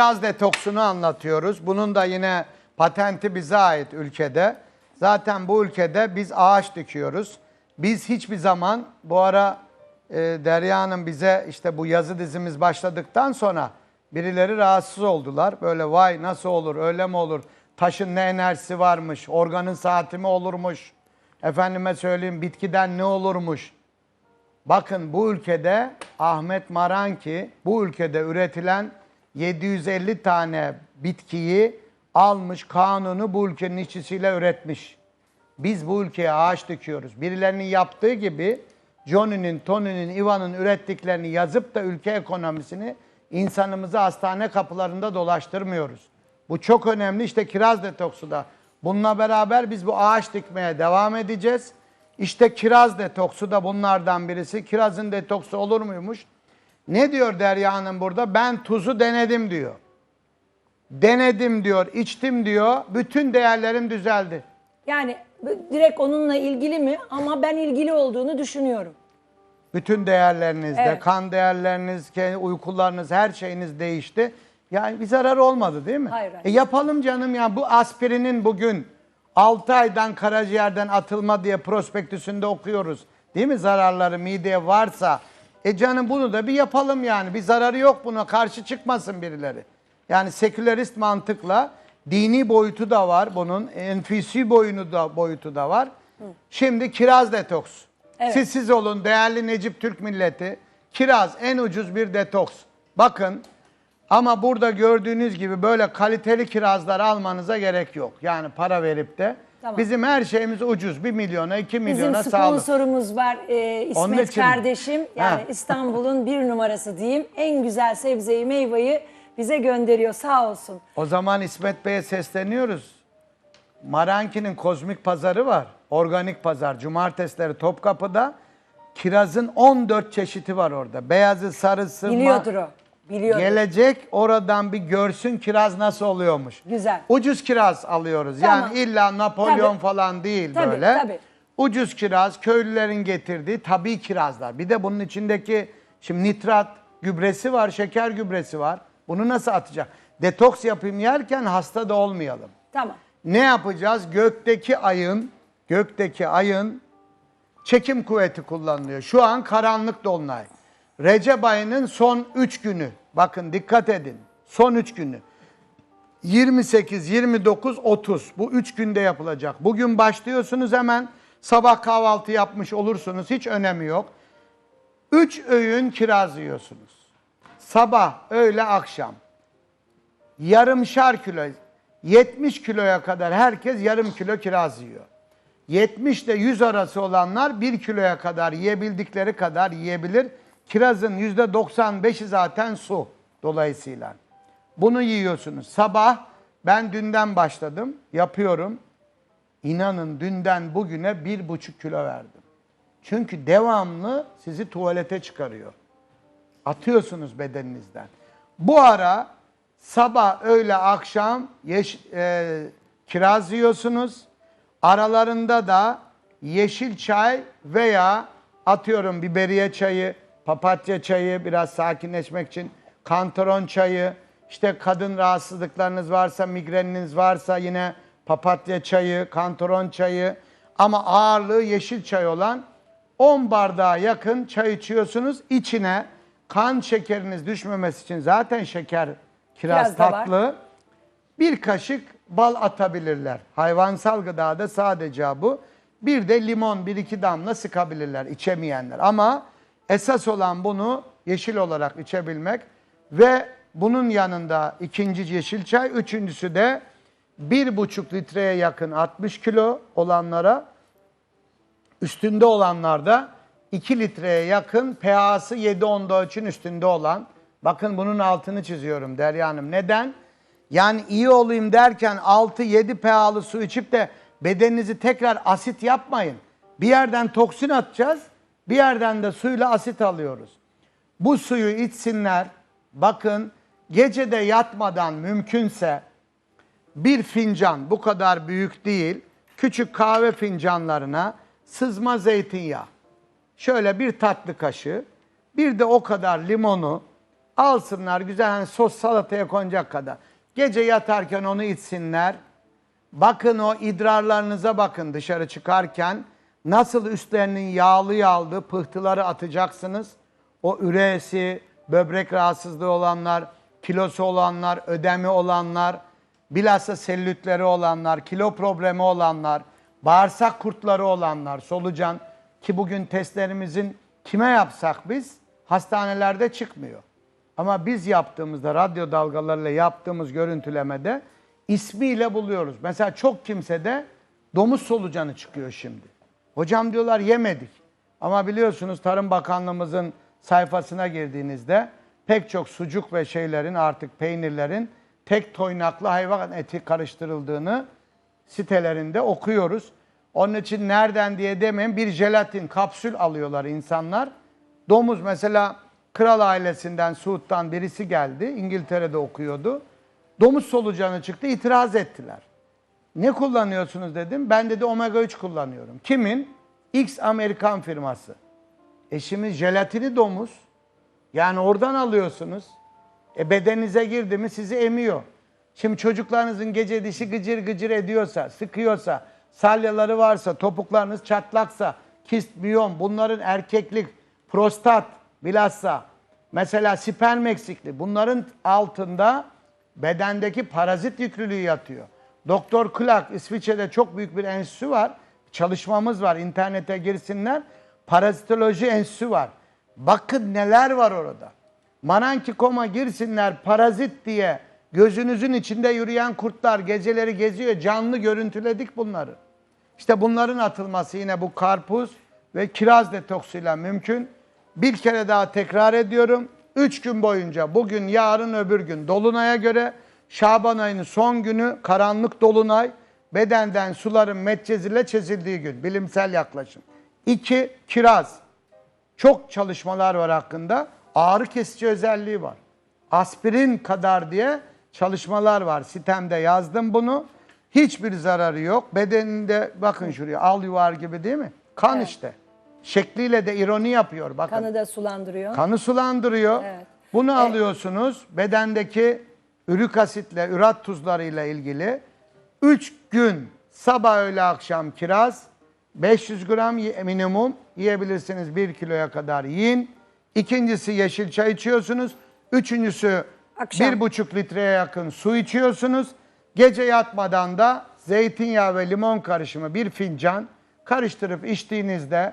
kiraz detoksunu anlatıyoruz. Bunun da yine patenti bize ait ülkede. Zaten bu ülkede biz ağaç dikiyoruz. Biz hiçbir zaman bu ara e, Derya bize işte bu yazı dizimiz başladıktan sonra birileri rahatsız oldular. Böyle vay nasıl olur öyle mi olur? Taşın ne enerjisi varmış? Organın saati mi olurmuş? Efendime söyleyeyim bitkiden ne olurmuş? Bakın bu ülkede Ahmet Maranki bu ülkede üretilen 750 tane bitkiyi almış kanunu bu ülkenin işçisiyle üretmiş. Biz bu ülkeye ağaç dikiyoruz. Birilerinin yaptığı gibi Johnny'nin, Tony'nin, Ivan'ın ürettiklerini yazıp da ülke ekonomisini insanımızı hastane kapılarında dolaştırmıyoruz. Bu çok önemli. İşte kiraz detoksu da. Bununla beraber biz bu ağaç dikmeye devam edeceğiz. İşte kiraz detoksu da bunlardan birisi. Kirazın detoksu olur muymuş? Ne diyor Derya Hanım burada? Ben tuzu denedim diyor. Denedim diyor, içtim diyor. Bütün değerlerim düzeldi. Yani direkt onunla ilgili mi? Ama ben ilgili olduğunu düşünüyorum. Bütün değerlerinizde, Evet. kan değerleriniz, ke- uykularınız, her şeyiniz değişti. Yani bir zarar olmadı değil mi? Hayır, hayır. E yapalım canım ya. Bu aspirinin bugün 6 aydan karaciğerden atılma diye prospektüsünde okuyoruz. Değil mi? Zararları mideye varsa. E canım bunu da bir yapalım yani. Bir zararı yok buna. Karşı çıkmasın birileri. Yani sekülerist mantıkla dini boyutu da var bunun. Enfüsi boyunu da boyutu da var. Şimdi kiraz detoks. Evet. Siz siz olun değerli Necip Türk milleti. Kiraz en ucuz bir detoks. Bakın ama burada gördüğünüz gibi böyle kaliteli kirazlar almanıza gerek yok. Yani para verip de. Tamam. Bizim her şeyimiz ucuz. 1 milyona 2 Bizim milyona sağlık. sponsorumuz var e, Onun İsmet için- kardeşim. Yani Ha. İstanbul'un bir numarası diyeyim. En güzel sebzeyi, meyveyi bize gönderiyor sağ olsun. O zaman İsmet Bey'e sesleniyoruz. Maranki'nin kozmik pazarı var. Organik pazar. Cumartesileri Topkapı'da. Kirazın 14 çeşidi var orada. Beyazı, sarısı, ma- Biliyordur o. Biliyordur. Gelecek oradan bir görsün kiraz nasıl oluyormuş. Güzel. Ucuz kiraz alıyoruz. Tamam. Yani illa Napolyon Tabii. falan değil Tabii, böyle. tabii. Ucuz kiraz, köylülerin getirdiği tabii kirazlar. Bir de bunun içindeki şimdi nitrat gübresi var, şeker gübresi var. Bunu nasıl atacak? Detoks yapayım yerken hasta da olmayalım. Tamam. Ne yapacağız? Gökteki ayın, gökteki ayın çekim kuvveti kullanılıyor. Şu an karanlık dolunay. Recep ayının son 3 günü. Bakın dikkat edin. Son 3 günü. 28, 29, 30. Bu 3 günde yapılacak. Bugün başlıyorsunuz hemen sabah kahvaltı yapmış olursunuz. Hiç önemi yok. 3 öğün kiraz yiyorsunuz. Sabah, öğle, akşam. Yarımşar kilo, 70 kiloya kadar herkes yarım kilo kiraz yiyor. 70 ile 100 arası olanlar 1 kiloya kadar yiyebildikleri kadar yiyebilir. Kirazın %95'i zaten su dolayısıyla. Bunu yiyorsunuz. Sabah ben dünden başladım, yapıyorum. İnanın dünden bugüne bir buçuk kilo verdim. Çünkü devamlı sizi tuvalete çıkarıyor. Atıyorsunuz bedeninizden. Bu ara sabah, öğle, akşam yeş, e, kiraz yiyorsunuz. Aralarında da yeşil çay veya atıyorum biberiye çayı, papatya çayı biraz sakinleşmek için, kantaron çayı, işte kadın rahatsızlıklarınız varsa, migreniniz varsa yine papatya çayı, kantaron çayı ama ağırlığı yeşil çay olan 10 bardağa yakın çay içiyorsunuz. İçine kan şekeriniz düşmemesi için zaten şeker kiraz, Kiraz tatlı. Bir kaşık bal atabilirler. Hayvansal gıdada sadece bu. Bir de limon bir iki damla sıkabilirler içemeyenler. Ama esas olan bunu yeşil olarak içebilmek ve bunun yanında ikinci yeşil çay, üçüncüsü de bir buçuk litreye yakın 60 kilo olanlara üstünde olanlarda 2 litreye yakın pH'sı 7-14'ün üstünde olan bakın bunun altını çiziyorum Derya Hanım. Neden? Yani iyi olayım derken 6-7 pH'lı su içip de bedeninizi tekrar asit yapmayın. Bir yerden toksin atacağız, bir yerden de suyla asit alıyoruz. Bu suyu içsinler. Bakın gecede yatmadan mümkünse bir fincan bu kadar büyük değil küçük kahve fincanlarına sızma zeytinyağı. Şöyle bir tatlı kaşığı bir de o kadar limonu Alsınlar güzel hani sos salataya konacak kadar. Gece yatarken onu içsinler. Bakın o idrarlarınıza bakın dışarı çıkarken. Nasıl üstlerinin yağlı yağlı pıhtıları atacaksınız. O üresi, böbrek rahatsızlığı olanlar, kilosu olanlar, ödemi olanlar, bilhassa sellütleri olanlar, kilo problemi olanlar, bağırsak kurtları olanlar, solucan ki bugün testlerimizin kime yapsak biz hastanelerde çıkmıyor. Ama biz yaptığımızda radyo dalgalarıyla yaptığımız görüntülemede ismiyle buluyoruz. Mesela çok kimsede domuz solucanı çıkıyor şimdi. Hocam diyorlar yemedik. Ama biliyorsunuz Tarım Bakanlığımızın sayfasına girdiğinizde pek çok sucuk ve şeylerin artık peynirlerin tek toynaklı hayvan eti karıştırıldığını sitelerinde okuyoruz. Onun için nereden diye demeyin bir jelatin kapsül alıyorlar insanlar. Domuz mesela kral ailesinden Suud'dan birisi geldi. İngiltere'de okuyordu. Domuz solucanı çıktı itiraz ettiler. Ne kullanıyorsunuz dedim. Ben dedi omega 3 kullanıyorum. Kimin? X Amerikan firması. Eşimiz jelatini domuz. Yani oradan alıyorsunuz. E bedeninize girdi mi sizi emiyor. Şimdi çocuklarınızın gece dişi gıcır gıcır ediyorsa, sıkıyorsa, salyaları varsa, topuklarınız çatlaksa, kist, miyom, bunların erkeklik, prostat, bilhassa mesela sperm eksikliği bunların altında bedendeki parazit yüklülüğü yatıyor. Doktor Clark İsviçre'de çok büyük bir enstitüsü var. Çalışmamız var. İnternete girsinler. Parazitoloji enstitüsü var. Bakın neler var orada. Manankikoma girsinler parazit diye gözünüzün içinde yürüyen kurtlar geceleri geziyor. Canlı görüntüledik bunları. İşte bunların atılması yine bu karpuz ve kiraz detoksuyla mümkün. Bir kere daha tekrar ediyorum. Üç gün boyunca bugün, yarın, öbür gün Dolunay'a göre Şaban ayının son günü karanlık Dolunay bedenden suların metcez ile çizildiği gün. Bilimsel yaklaşım. İki, kiraz. Çok çalışmalar var hakkında. Ağrı kesici özelliği var. Aspirin kadar diye çalışmalar var. Sitemde yazdım bunu. Hiçbir zararı yok. Bedeninde bakın şuraya al yuvar gibi değil mi? Kan Evet. işte. Şekliyle de ironi yapıyor bakın. Kanı da sulandırıyor. Kanı sulandırıyor. Evet. Bunu E- alıyorsunuz. Bedendeki ürik asitle, ürat tuzlarıyla ilgili 3 gün sabah öğle akşam kiraz 500 gram minimum yiyebilirsiniz 1 kiloya kadar yiyin. İkincisi yeşil çay içiyorsunuz. Üçüncüsü Akşam. bir buçuk litreye yakın su içiyorsunuz. Gece yatmadan da zeytinyağı ve limon karışımı bir fincan karıştırıp içtiğinizde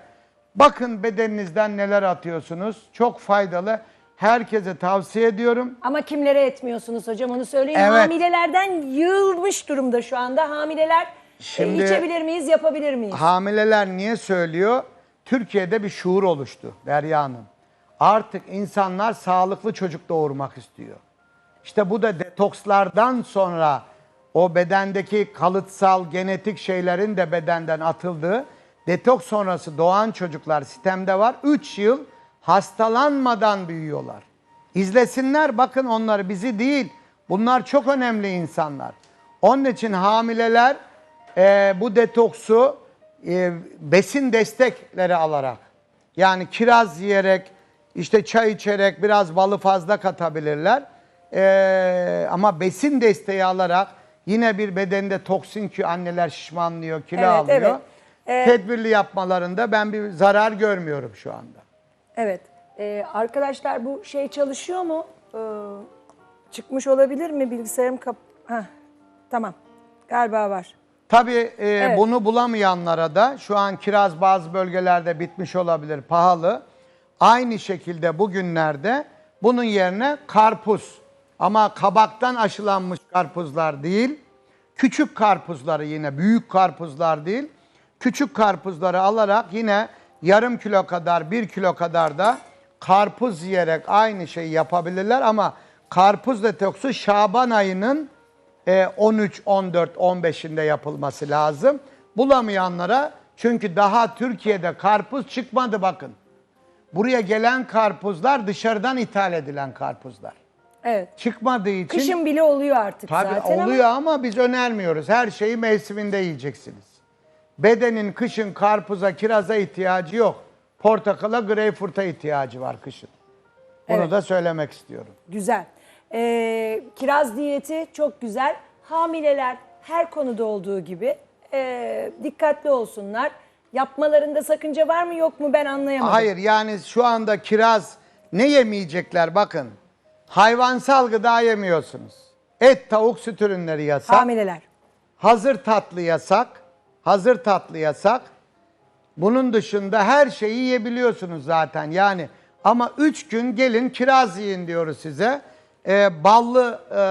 bakın bedeninizden neler atıyorsunuz. Çok faydalı. Herkese tavsiye ediyorum. Ama kimlere etmiyorsunuz hocam onu söyleyin. Evet. Hamilelerden yığılmış durumda şu anda. Hamileler e, Şimdi- içebilir miyiz, yapabilir miyiz? Hamileler niye söylüyor? Türkiye'de bir şuur oluştu Derya Hanım. Artık insanlar sağlıklı çocuk doğurmak istiyor. İşte bu da detokslardan sonra o bedendeki kalıtsal genetik şeylerin de bedenden atıldığı detoks sonrası doğan çocuklar sistemde var. 3 yıl hastalanmadan büyüyorlar. İzlesinler bakın onları bizi değil. Bunlar çok önemli insanlar. Onun için hamileler e, bu detoksu e, besin destekleri alarak yani kiraz yiyerek işte çay içerek biraz balı fazla katabilirler. E, ama besin desteği alarak yine bir bedende toksin ki anneler şişmanlıyor, kilo Evet, alıyor. evet. E- Tedbirli yapmalarında ben bir zarar görmüyorum şu anda. Evet. Ee, arkadaşlar bu şey çalışıyor mu? Ee, çıkmış olabilir mi? Bilgisayarım kap... Heh, tamam. Galiba var. Tabii e, Evet. bunu bulamayanlara da şu an kiraz bazı bölgelerde bitmiş olabilir, pahalı. Aynı şekilde bugünlerde bunun yerine karpuz ama kabaktan aşılanmış karpuzlar değil, küçük karpuzları yine büyük karpuzlar değil, küçük karpuzları alarak yine yarım kilo kadar, bir kilo kadar da karpuz yiyerek aynı şeyi yapabilirler ama karpuz detoksu Şaban ayının e, 13, 14, 15'inde yapılması lazım. Bulamayanlara çünkü daha Türkiye'de karpuz çıkmadı bakın. Buraya gelen karpuzlar dışarıdan ithal edilen karpuzlar. Evet. Çıkmadığı için Kışın bile oluyor artık tabii zaten oluyor ama ama biz önermiyoruz. Her şeyi mevsiminde yiyeceksiniz. Bedenin kışın karpuza, kiraza ihtiyacı yok. Portakala, greyfurta ihtiyacı var kışın. Bunu Evet. da söylemek istiyorum. Güzel. Ee, kiraz diyeti çok güzel. Hamileler her konuda olduğu gibi ee, dikkatli olsunlar. Yapmalarında sakınca var mı yok mu ben anlayamadım. Hayır yani şu anda kiraz ne yemeyecekler bakın. Hayvansal gıda yemiyorsunuz. Et, tavuk, süt ürünleri yasak. Hamileler. Hazır tatlı yasak. Hazır tatlı yasak. Bunun dışında her şeyi yiyebiliyorsunuz zaten. Yani ama üç gün gelin kiraz yiyin diyoruz size. Ee, ballı e,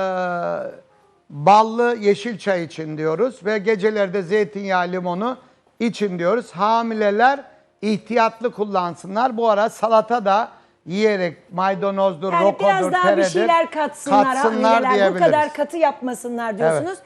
ballı yeşil çay için diyoruz ve gecelerde zeytinyağı limonu için diyoruz. Hamileler ihtiyatlı kullansınlar. Bu ara salata da yiyerek maydanozdur, Yani rokodur, biraz daha bir teredir, şeyler katsınlar, hamileler. Bu diyebiliriz. kadar katı yapmasınlar diyorsunuz.